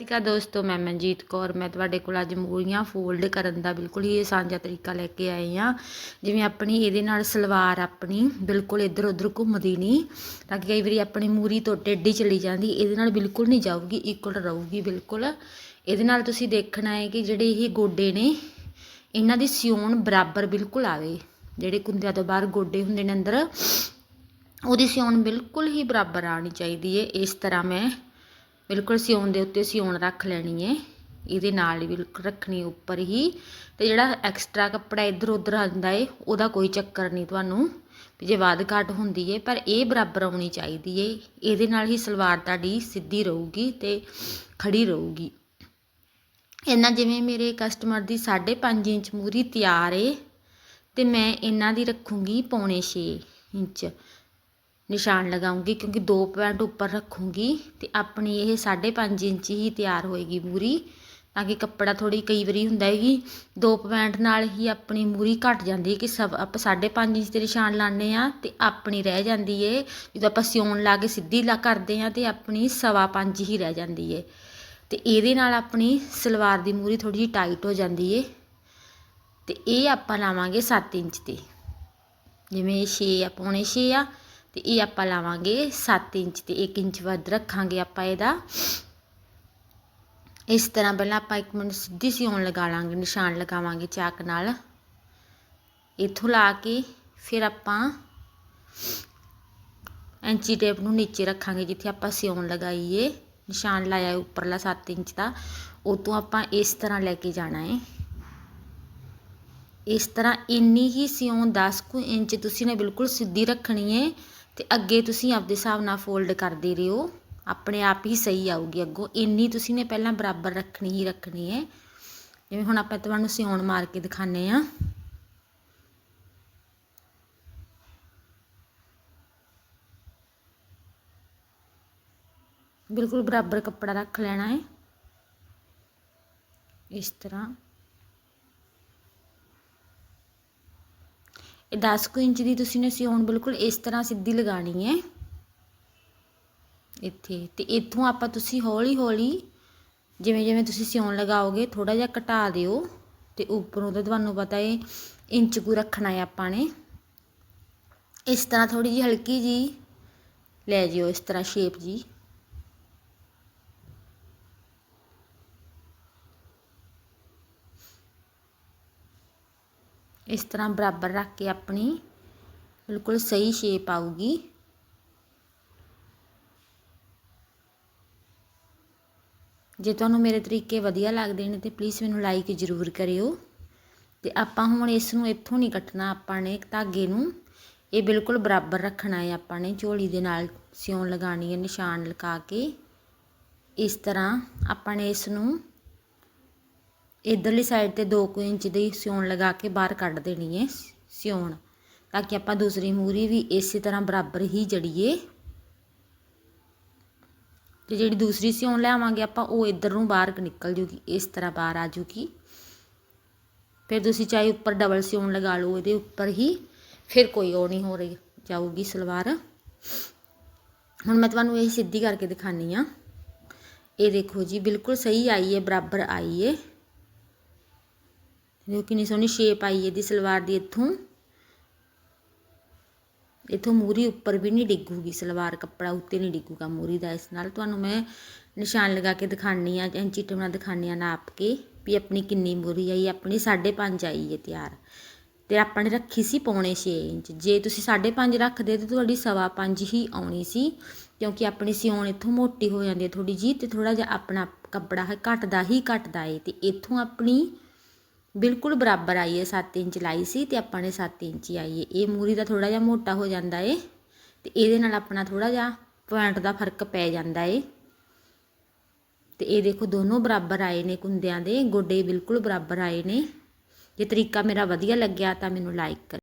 ਸਿਕਾ ਦੋਸਤੋ, ਮੈਂ ਮਨਜੀਤ ਕੌਰ। ਮੈਂ ਤੁਹਾਡੇ ਕੋਲ ਅੱਜ ਮੂਰੀਆਂ ਫੋਲਡ ਕਰਨ ਦਾ ਬਿਲਕੁਲ ਹੀ ਸਾਂਝਾ ਤਰੀਕਾ ਲੈ ਕੇ ਆਏ ਹਾਂ। ਜਿਵੇਂ ਆਪਣੀ ਇਹਦੇ ਨਾਲ ਸਲਵਾਰ ਆਪਣੀ ਬਿਲਕੁਲ ਇੱਧਰ ਉੱਧਰ ਘੁੰਮਦੀ ਨਹੀਂ, ਤਾਂ ਕਿ ਕਈ ਵਾਰੀ ਆਪਣੀ ਮੂਰੀ ਤੋਂ ਟੇਢੀ ਚਲੀ ਜਾਂਦੀ, ਇਹਦੇ ਨਾਲ ਬਿਲਕੁਲ ਨਹੀਂ ਜਾਊਗੀ ਇਕੁਅਲ ਰਹੂਗੀ ਬਿਲਕੁਲ। ਇਹਦੇ ਨਾਲ ਤੁਸੀਂ ਦੇਖਣਾ ਹੈ ਕਿ ਜਿਹੜੇ ਇਹ ਗੋਡੇ ਨੇ, ਇਹਨਾਂ ਦੀ ਸਿਉਣ ਬਰਾਬਰ ਬਿਲਕੁਲ ਆਵੇ। ਜਿਹੜੇ ਕੁੰਦਿਆਂ ਤੋਂ ਬਾਹਰ ਗੋਡੇ ਹੁੰਦੇ ਨੇ ਅੰਦਰ, ਉਹਦੀ ਸਿਉਣ ਬਿਲਕੁਲ ਹੀ ਬਰਾਬਰ ਆਣੀ ਚਾਹੀਦੀ ਹੈ। ਇਸ ਤਰ੍ਹਾਂ ਮੈਂ ਬਿਲਕੁਲ ਸਿਉਣ ਦੇ ਉੱਤੇ ਸਿਉਣ ਰੱਖ ਲੈਣੀ ਹੈ ਇਹਦੇ ਨਾਲ ਹੀ ਬਿਲਕੁਲ ਰੱਖਣੀ ਉੱਪਰ ਹੀ। ਤੇ ਜਿਹੜਾ ਐਕਸਟਰਾ ਕੱਪੜਾ ਇੱਧਰ ਉੱਧਰ ਆਉਂਦਾ ਏ, ਉਹਦਾ ਕੋਈ ਚੱਕਰ ਨਹੀਂ ਤੁਹਾਨੂੰ। ਵੀ ਜੇ ਵੱਧ ਘੱਟ ਹੁੰਦੀ ਏ, ਪਰ ਇਹ ਬਰਾਬਰ ਆਉਣੀ ਚਾਹੀਦੀ ਏ। ਇਹਦੇ ਨਾਲ ਹੀ ਸਲਵਾਰ ਤੁਹਾਡੀ ਸਿੱਧੀ ਰਹੂਗੀ ਤੇ ਖੜੀ ਰਹੂਗੀ। ਇਹਨਾਂ ਜਿਵੇਂ ਮੇਰੇ ਕਸਟਮਰ ਦੀ 5.5 ਇੰਚ ਮੂਰੀ ਤਿਆਰ ਏ, ਤੇ ਮੈਂ ਇਹਨਾਂ ਦੀ ਰੱਖੂੰਗੀ ਪੌਣੇ 6 ਇੰਚ। ਨਿਸ਼ਾਨ ਲਗਾਉਂਗੀ ਕਿਉਂਕਿ ਦੋ ਪੁਆਇੰਟ ਉੱਪਰ ਰੱਖੂੰਗੀ ਤੇ ਆਪਣੀ ਇਹ 5.5 ਇੰਚ ਹੀ ਤਿਆਰ ਹੋਏਗੀ ਮੂਰੀ, ਤਾਂ ਕਿ ਕੱਪੜਾ ਥੋੜੀ ਕਈ ਵਾਰੀ ਹੁੰਦਾ ਹੈ ਕਿ ਦੋ ਪੁਆਇੰਟ ਨਾਲ ਹੀ ਆਪਣੀ ਮੂਰੀ ਘਟ ਜਾਂਦੀ ਹੈ ਕਿ ਸਭ ਆਪਾਂ 5.5 ਇੰਚ ਤੇ ਨਿਸ਼ਾਨ ਲਾਣੇ ਆ ਤੇ ਆਪਣੀ ਰਹਿ ਜਾਂਦੀ ਏ ਜਦੋਂ ਆਪਾਂ ਸਿਉਣ ਲਾ ਕੇ ਸਿੱਧੀ ਲਾ ਕਰਦੇ ਆ ਤੇ ਆਪਣੀ ਸਵਾ ਪੰਜ ਹੀ ਰਹਿ ਜਾਂਦੀ ਏ ਤੇ ਇਹਦੇ ਨਾਲ ਆਪਣੀ ਸਲਵਾਰ ਦੀ ਮੂਰੀ ਥੋੜੀ ਜਿਹੀ ਟਾਈਟ ਹੋ ਜਾਂਦੀ ਏ ਤੇ ਇਹ ਆਪਾਂ ਲਾਵਾਂਗੇ 7 ਇੰਚ ਤੇ। ਜਿਵੇਂ 6 ਆ, ਪੌਣੇ 6 ਆ ਤੇ ਇਹ ਆਪਾਂ ਲਾਵਾਂਗੇ 7 ਇੰਚ ਤੇ 1 ਇੰਚ ਵੱਧ ਰੱਖਾਂਗੇ ਆਪਾਂ ਇਹਦਾ। ਇਸ ਤਰ੍ਹਾਂ ਪਹਿਲਾਂ ਆਪਾਂ ਇੱਕ ਮਿੰਟ ਸਿੱਧੀ ਸਿਉਣ ਲਗਾ ਲਾਂਗੇ, ਨਿਸ਼ਾਨ ਲਗਾਵਾਂਗੇ ਚਾਕ ਨਾਲ। ਇੱਥੋਂ ਲਾ ਕੇ ਫਿਰ ਆਪਾਂ ਐਂਚੀ ਟੇਪ ਨੂੰ ਨੀਚੇ ਰੱਖਾਂਗੇ ਜਿੱਥੇ ਆਪਾਂ ਸਿਉਣ ਲਗਾਈਏ। ਨਿਸ਼ਾਨ ਲਾਇਆ ਉੱਪਰਲਾ 7 ਇੰਚ ਦਾ। ਉਹ ਤੋਂ ਆਪਾਂ ਇਸ ਤਰ੍ਹਾਂ ਲੈ ਕੇ ਜਾਣਾ ਹੈ ਇਸ ਤਰ੍ਹਾਂ ਇੰਨੀ ਹੀ ਸਿਉਣ 10 ਕੁ ਇੰਚ ਤੁਸੀਂ ਨੇ ਬਿਲਕੁਲ ਸਿੱਧੀ ਰੱਖਣੀ ਹੈ ਤੇ ਅੱਗੇ ਤੁਸੀਂ ਆਪਦੇ ਹਿਸਾਬ ਨਾਲ ਫੋਲਡ ਕਰਦੇ ਰਹੋ। ਆਪਣੇ ਆਪ ਹੀ ਸਹੀ ਆਊਗੀ ਅੱਗੋਂ। ਇੰਨੀ ਤੁਸੀਂ ਨੇ ਪਹਿਲਾਂ ਬਰਾਬਰ ਰੱਖਣੀ ਹੀ ਰੱਖਣੀ ਹੈ। ਜਿਵੇਂ ਹੁਣ ਆਪਾਂ ਤੁਹਾਨੂੰ ਸਿਉਣ ਮਾਰ ਕੇ ਦਿਖਾਣੇ ਆ ਬਿਲਕੁਲ ਬਰਾਬਰ ਕੱਪੜਾ ਰੱਖ ਲੈਣਾ ਹੈ। ਇਸ ਤਰ੍ਹਾਂ। ਇਹ 10 ਕੁ ਇੰਚ ਦੀ ਤੁਸੀਂ ਨੇ ਸਿਉਣ ਬਿਲਕੁਲ ਇਸ ਤਰ੍ਹਾਂ ਸਿੱਧੀ ਲਗਾਣੀ ਹੈ। ਇੱਥੇ ਤੇ ਇੱਥੋਂ ਆਪਾਂ ਤੁਸੀਂ ਹੌਲੀ ਹੌਲੀ ਜਿਵੇਂ ਜਿਵੇਂ ਤੁਸੀਂ ਸਿਉਣ ਲਗਾਓਗੇ ਥੋੜਾ ਜਿਹਾ ਘਟਾ ਦਿਓ ਤੇ ਉੱਪਰੋਂ ਤਾਂ ਤੁਹਾਨੂੰ ਪਤਾ ਹੈ ਇੰਚ ਕੁ ਰੱਖਣਾ ਹੈ ਆਪਾਂ ਨੇ। ਇਸ ਤਰ੍ਹਾਂ ਥੋੜੀ ਜਿਹੀ ਹਲਕੀ ਜੀ ਲੈ ਜਿਓ ਇਸ ਤਰ੍ਹਾਂ ਸ਼ੇਪ ਜੀ ਇਸ ਤਰ੍ਹਾਂ ਬਰਾਬਰ ਰੱਖ ਕੇ ਆਪਣੀ ਬਿਲਕੁਲ ਸਹੀ ਸ਼ੇਪ ਆਊਗੀ। ਜੇ ਤੁਹਾਨੂੰ ਮੇਰੇ ਤਰੀਕੇ ਵਧੀਆ ਲੱਗਦੇ ਨੇ ਤੇ ਪਲੀਜ਼ ਮੈਨੂੰ ਲਾਈਕ ਜ਼ਰੂਰ ਕਰਿਓ। ਤੇ ਆਪਾਂ ਹੁਣ ਇਸ ਨੂੰ ਇੱਥੋਂ ਨਹੀਂ ਕੱਟਣਾ, ਆਪਾਂ ਨੇ ਧਾਗੇ ਨੂੰ ਇਹ ਬਿਲਕੁਲ ਬਰਾਬਰ ਰੱਖਣਾ ਹੈ, ਆਪਾਂ ਨੇ ਝੋਲੀ ਦੇ ਨਾਲ ਸਿਉਣ ਲਗਾਣੀ ਹੈ, ਨਿਸ਼ਾਨ ਲਗਾ ਕੇ। ਇਸ ਤਰ੍ਹਾਂ ਆਪਾਂ ਨੇ ਇਸ ਨੂੰ ਇਧਰਲੀ ਸਾਈਡ ਤੇ 2 ਕੁ ਇੰਚ ਦੀ ਸਿਉਣ ਲਗਾ ਕੇ ਬਾਹਰ ਕੱਢ ਦੇਣੀ ਹੈ ਸਿਉਣ, ਤਾਂ ਕਿ ਆਪਾਂ ਦੂਸਰੀ ਮੂਰੀ ਵੀ ਇਸੇ ਤਰ੍ਹਾਂ ਬਰਾਬਰ ਹੀ ਜੜੀਏ। ਤੇ ਜਿਹੜੀ ਦੂਸਰੀ ਸਿਉਣ ਲਿਆਵਾਂਗੇ ਆਪਾਂ, ਉਹ ਇਧਰ ਨੂੰ ਬਾਹਰ ਨਿਕਲ ਜੂਗੀ, ਇਸ ਤਰ੍ਹਾਂ ਬਾਹਰ ਆ ਜੂਗੀ। ਫਿਰ ਤੁਸੀਂ ਚਾਹੇ ਉੱਪਰ ਡਬਲ ਸਿਉਣ ਲਗਾ ਲਓ ਇਹਦੇ ਉੱਪਰ ਹੀ ਫਿਰ ਕੋਈ ਉਹ ਨਹੀਂ ਹੋ ਰਹੀ, ਜਾਊਗੀ ਸਲਵਾਰ। ਹੁਣ ਮੈਂ ਤੁਹਾਨੂੰ ਇਹ ਸਿੱਧੀ ਕਰਕੇ ਦਿਖਾਨੀ ਆ। ਇਹ ਦੇਖੋ ਜੀ, ਬਿਲਕੁਲ ਸਹੀ ਆਈ ਹੈ ਬਰਾਬਰ ਆਈ ਹੈ ਦੇਖੋ ਕਿੰਨੀ ਸੋਹਣੀ ਸ਼ੇਪ ਆਈ ਇਹਦੀ ਸਲਵਾਰ ਦੀ ਇੱਥੋਂ। ਇੱਥੋਂ ਮੂਰੀ ਉੱਪਰ ਵੀ ਨਹੀਂ ਡਿੱਗੂਗੀ, ਸਲਵਾਰ ਕੱਪੜਾ ਉੱਤੇ ਨਹੀਂ ਡਿੱਗੂਗਾ ਮੂਰੀ ਦਾ। ਇਸ ਨਾਲ ਤੁਹਾਨੂੰ ਮੈਂ ਨਿਸ਼ਾਨ ਲਗਾ ਕੇ ਦਿਖਾਣੀ ਆ ਇੰਚੀ ਟੇਪ ਨਾਲ ਦਿਖਾਣੀ ਆ ਨਾਪ ਕੇ ਵੀ ਆਪਣੀ ਕਿੰਨੀ ਮੂਰੀ ਆਈ, ਆਪਣੀ 5.5 ਆਈ ਹੈ ਤਿਆਰ। ਤੇ ਆਪਾਂ ਨੇ ਰੱਖੀ ਸੀ ਪੌਣੇ 6 ਇੰਚ। ਜੇ ਤੁਸੀਂ 5.5 ਰੱਖਦੇ ਤੇ ਤੁਹਾਡੀ ਸਵਾ 5 ਹੀ ਆਉਣੀ ਸੀ, ਕਿਉਂਕਿ ਆਪਣੀ ਸਿਉਣ ਇੱਥੋਂ ਮੋਟੀ ਹੋ ਜਾਂਦੀ ਹੈ ਥੋੜੀ ਜੀ ਤੇ ਥੋੜਾ ਜਿਹਾ ਆਪਣਾ ਕੱਪੜਾ ਹੈ, ਘਟਦਾ ਹੀ ਘਟਦਾ ਏ। ਤੇ ਇੱਥੋਂ ਆਪਣੀ ਬਿਲਕੁਲ ਬਰਾਬਰ ਆਈ ਹੈ 7 ਇੰਚ ਲਾਈ ਸੀ ਤੇ ਆਪਾਂ ਨੇ 7 ਇੰਚ ਹੀ ਆਈ ਹੈ ਇਹ ਮੂਰੀ ਦਾ ਥੋੜਾ ਜਿਹਾ ਮੋਟਾ ਹੋ ਜਾਂਦਾ ਏ ਤੇ ਇਹਦੇ ਨਾਲ ਆਪਣਾ ਥੋੜਾ ਜਿਹਾ ਪੁਆਇੰਟ ਦਾ ਫ਼ਰਕ ਪੈ ਜਾਂਦਾ ਏ। ਤੇ ਇਹ ਦੇਖੋ ਦੋਨੋਂ ਬਰਾਬਰ ਆਏ ਨੇ ਕੁੰਦਿਆਂ ਦੇ, ਗੋਡੇ ਬਿਲਕੁਲ ਬਰਾਬਰ ਆਏ ਨੇ। ਜੇ ਤਰੀਕਾ ਮੇਰਾ ਵਧੀਆ ਲੱਗਿਆ ਤਾਂ ਮੈਨੂੰ ਲਾਈਕ